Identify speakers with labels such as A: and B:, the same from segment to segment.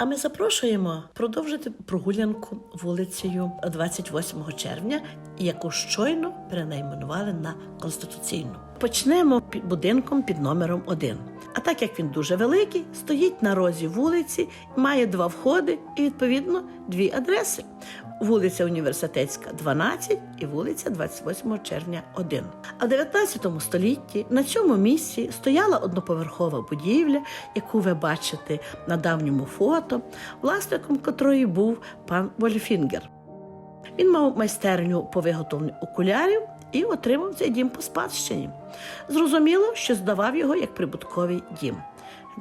A: А ми запрошуємо продовжити прогулянку вулицею 28 червня, яку щойно перенайменували на конституційну. Почнемо під будинком під номером 1. А так як він дуже великий, стоїть на розі вулиці, має два входи і відповідно дві адреси: вулиця Університетська, 12 і вулиця 28 червня, 1. А в 19 столітті на цьому місці стояла одноповерхова будівля, яку ви бачите на давньому фото, власником котрої був пан Вольфінгер. Він мав майстерню по виготовленню окулярів і отримав цей дім по спадщині. Зрозуміло, що здавав його як прибутковий дім.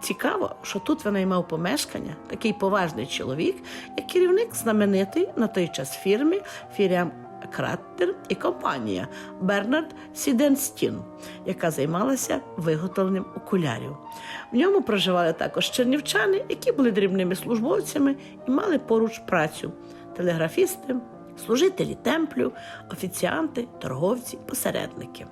A: Цікаво, що тут винаймав помешкання такий поважний чоловік, як керівник знаменитий на той час фірми Фіріам Краттер і компанія Бернард Сіденстін, яка займалася виготовленням окулярів. В ньому проживали також чернівчани, які були дрібними службовцями і мали поруч працю телеграфісти, служителі темплю, офіціанти, торговці, посередники.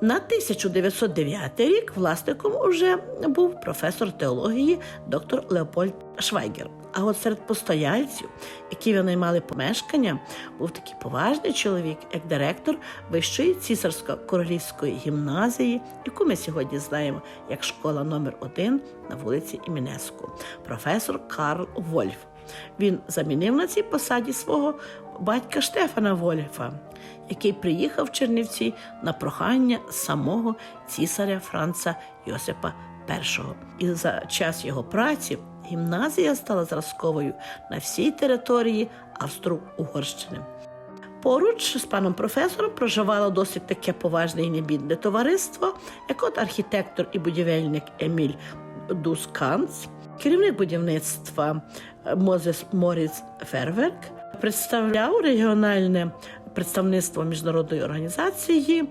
A: На 1909 рік власником уже був професор теології доктор Леопольд Швайгер. А от серед постояльців, які винаймали помешкання, був такий поважний чоловік, як директор Вищої цісарсько-королівської гімназії, яку ми сьогодні знаємо як школа номер 1 на вулиці Імінеску, професор Карл Вольф. Він замінив на цій посаді свого батька Штефана Вольфа, який приїхав в Чернівці на прохання самого цісаря Франца Йосипа І. І за час його праці гімназія стала зразковою на всій території Австро-Угорщини. Поруч з паном професором проживало досить таке поважне і небідне товариство, як от архітектор і будівельник Еміль Дусканц, керівник будівництва Мозес Моріц Ферверк, представляв регіональне представництво міжнародної організації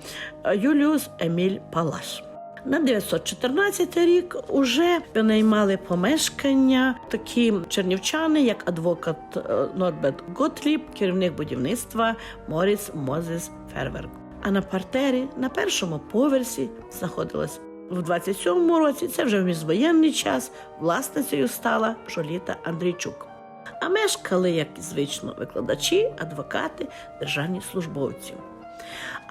A: Юліус Еміль Палаш. На 914 рік уже винаймали помешкання такі чернівчани, як адвокат е, Норберт Готліб, керівник будівництва Моріс Мозес Ферверк. А на партері на першому поверсі знаходилась в 27-му році. Це вже в міжвоєнний час. Власницею стала Жоліта Андрійчук. Мешкали, як і звично, викладачі, адвокати, державні службовці.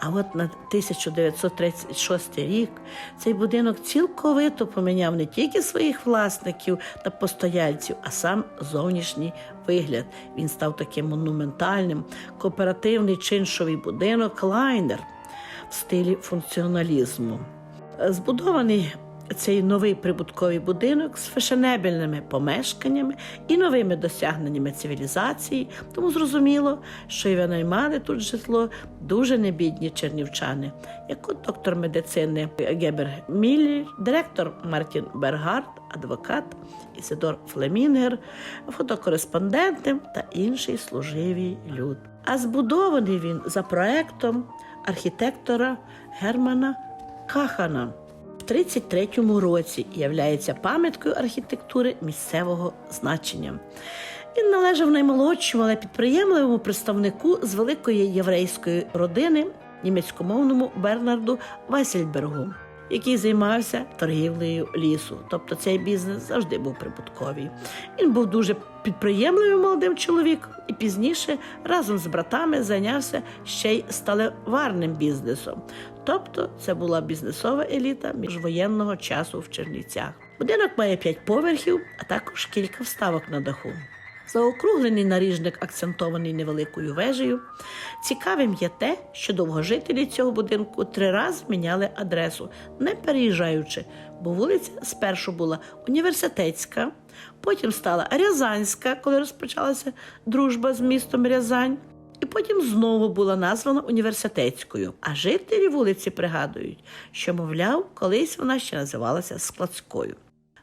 A: А от на 1936 рік цей будинок цілковито поміняв не тільки своїх власників та постояльців, а сам зовнішній вигляд. Він став таким монументальним, кооперативний чиншовий будинок лайнер в стилі функціоналізму. Збудований цей новий прибутковий будинок з фешенебельними помешканнями і новими досягненнями цивілізації, тому зрозуміло, що й винаймали тут житло дуже небідні чернівчани, як от доктор медицини Гебер Міллер, директор Мартін Бергард, адвокат Ісидор Флемінгер, фотокореспонденти та інший служивий люд. А збудований він за проектом архітектора Германа Кахана. В 33-му році являється пам'яткою архітектури місцевого значення. Він належав наймолодшому, але підприємливому представнику з великої єврейської родини німецькомовному Бернарду Вайсельбергу, який займався торгівлею лісу. Тобто цей бізнес завжди був прибутковий. Він був дуже підприємливим молодим чоловіком і пізніше разом з братами зайнявся ще й сталеварним бізнесом. Тобто це була бізнесова еліта міжвоєнного часу в Чернівцях. Будинок має п'ять поверхів, а також кілька вставок на даху. Заокруглений наріжник акцентований невеликою вежею. Цікавим є те, що довгожителі цього будинку три рази міняли адресу, не переїжджаючи, бо вулиця спершу була університетська, потім стала Рязанська, коли розпочалася дружба з містом Рязань. І потім знову була названа університетською. А жителі вулиці пригадують, що, мовляв, колись вона ще називалася складською.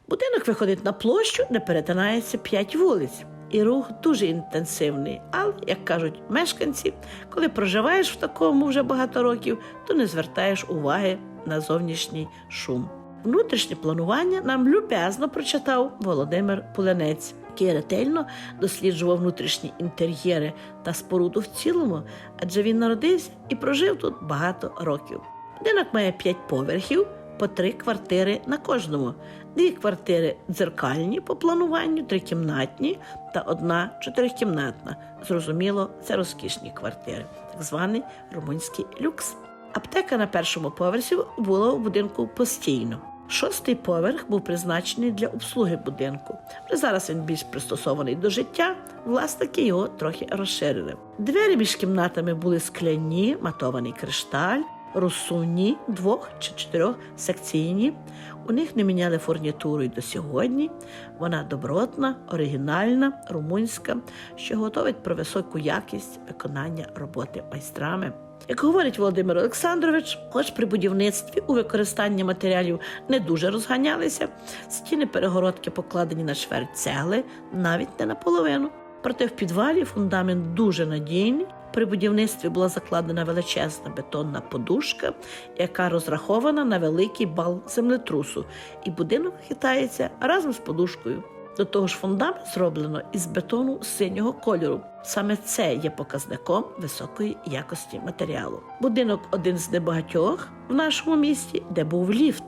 A: Будинок виходить на площу, де перетинається п'ять вулиць. І рух дуже інтенсивний. Але, як кажуть мешканці, коли проживаєш в такому вже багато років, то не звертаєш уваги на зовнішній шум. Внутрішнє планування нам люб'язно прочитав Володимир Пуленець, який ретельно досліджував внутрішні інтер'єри та споруду в цілому, адже він народився і прожив тут багато років. Будинок має п'ять поверхів, по три квартири на кожному. Дві квартири дзеркальні по плануванню, трикімнатні та одна чотирикімнатна. Зрозуміло, це розкішні квартири, так званий румунський люкс. Аптека на першому поверсі була у будинку постійно. Шостий поверх був призначений для обслуги будинку. Вже зараз він більш пристосований до життя, власники його трохи розширили. Двері між кімнатами були скляні, матований кришталь, розсувні, двох чи чотирьох секційні. У них не міняли фурнітуру й до сьогодні. Вона добротна, оригінальна, румунська, що готовить про високу якість виконання роботи майстрами. Як говорить Володимир Олександрович, хоч при будівництві у використанні матеріалів не дуже розганялися, стіни перегородки покладені на чверть цегли, навіть не наполовину. Проте в підвалі фундамент дуже надійний. При будівництві була закладена величезна бетонна подушка, яка розрахована на великий бал землетрусу, і будинок хитається разом з подушкою. До того ж, фундамент зроблено із бетону синього кольору. Саме це є показником високої якості матеріалу. Будинок один з небагатьох в нашому місті, де був ліфт.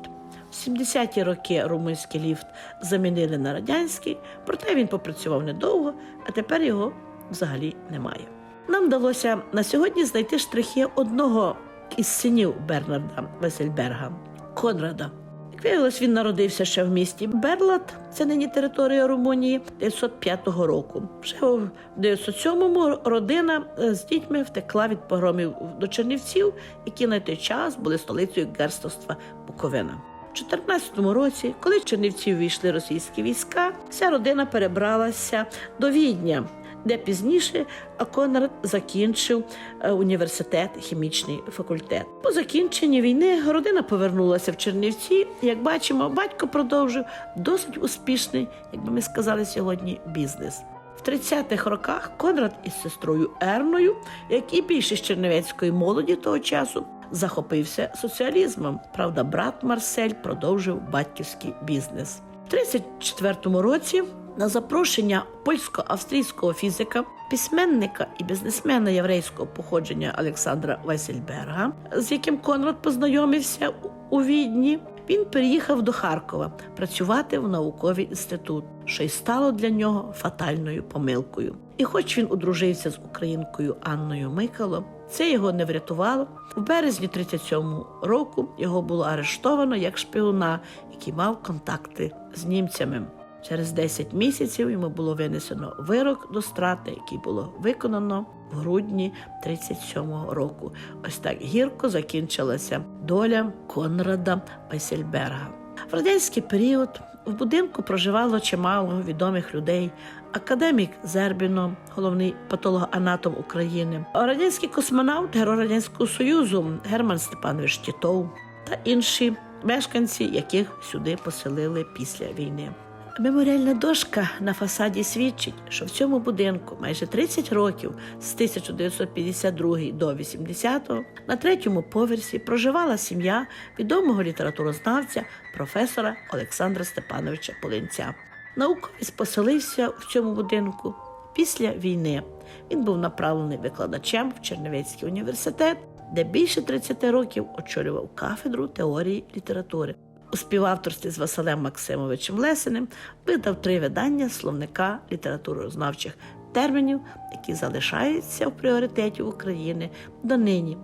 A: В 70-ті роки румунський ліфт замінили на радянський, проте він попрацював недовго, а тепер його взагалі немає. Нам вдалося на сьогодні знайти штрихи одного із синів Бернарда Весельберга Конрада. Як виявилось, він народився ще в місті Берлат, це нині територія Румунії, 905 року. Вже в 907-му родина е, з дітьми втекла від погромів до Чернівців, які на той час були столицею герцогства Буковина. У 14 році, коли в Чернівців війшли російські війська, вся родина перебралася до Відня, де пізніше Конрад закінчив е, університет, хімічний факультет. По закінченні війни родина повернулася в Чернівці. Як бачимо, батько продовжив досить успішний, як би ми сказали сьогодні, бізнес. В 30-х роках Конрад із сестрою Ерною, як і більшість чернівецької молоді того часу, захопився соціалізмом. Правда, брат Марсель продовжив батьківський бізнес. В 34-му році на запрошення польсько-австрійського фізика, письменника і бізнесмена єврейського походження Олександра Вайсельберга, з яким Конрад познайомився у Відні, він переїхав до Харкова працювати в науковий інститут, що й стало для нього фатальною помилкою. І хоч він одружився з українкою Анною Микало, це його не врятувало. В березні 37-го року його було арештовано як шпіона, який мав контакти з німцями. Через 10 місяців йому було винесено вирок до страти, який було виконано в грудні 37-го року. Ось так гірко закінчилася доля Конрада Вайсельберга. В радянський період в будинку проживало чимало відомих людей. Академік Зербіно, головний патологоанатом України, радянський космонавт Герой Радянського Союзу Герман Степанович Тітов та інші мешканці, яких сюди поселили після війни. Меморіальна дошка на фасаді свідчить, що в цьому будинку майже 30 років з 1952 до 80-го на третьому поверсі проживала сім'я відомого літературознавця професора Олександра Степановича Полинця. Науковець поселився в цьому будинку після війни. Він був направлений викладачем в Чернівецький університет, де більше 30 років очолював кафедру теорії літератури. У співавторстві з Василем Максимовичем Лесиним видав три видання словника літературознавчих термінів, які залишаються в пріоритеті України донині.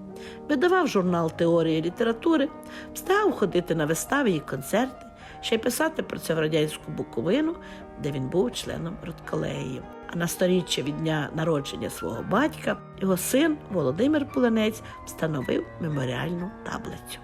A: Видавав журнал теорії літератури, встигав ходити на вистави і концерти, ще й писати про це в радянську Буковину, де він був членом родколегії. А на сторіччя від дня народження свого батька його син Володимир Пуленець встановив меморіальну таблицю.